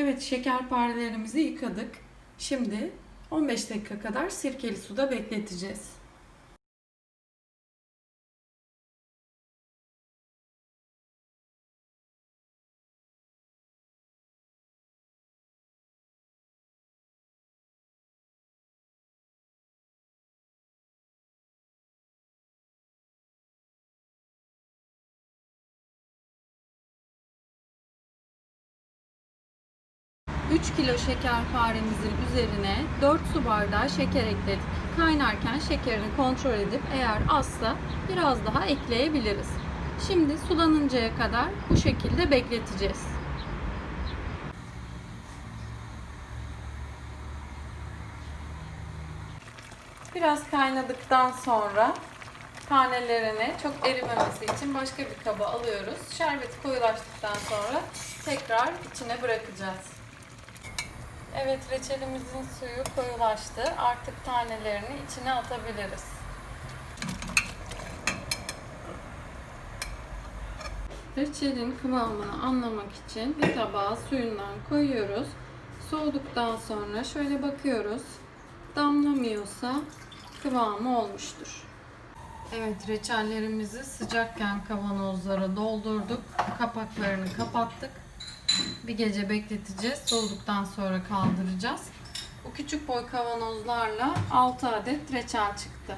Evet şekerparelerimizi yıkadık. Şimdi 15 dakika kadar sirkeli suda bekleteceğiz. Üç kilo şekerparemizin üzerine 4 su bardağı şeker ekledik. Kaynarken şekerini kontrol edip eğer azsa biraz daha ekleyebiliriz. Şimdi sulanıncaya kadar bu şekilde bekleteceğiz. Biraz kaynadıktan sonra tanelerini çok erimemesi için başka bir kaba alıyoruz. Şerbeti koyulaştıktan sonra tekrar içine bırakacağız. Evet reçelimizin suyu koyulaştı. Artık tanelerini içine atabiliriz. Reçelin kıvamını anlamak için bir tabağa suyundan koyuyoruz. Soğuduktan sonra şöyle bakıyoruz. Damlamıyorsa kıvamı olmuştur. Evet reçellerimizi sıcakken kavanozlara doldurduk. Kapaklarını kapattık. Bir gece bekleteceğiz. Soğuduktan sonra kaldıracağız. Bu küçük boy kavanozlarla 6 adet reçel çıktı.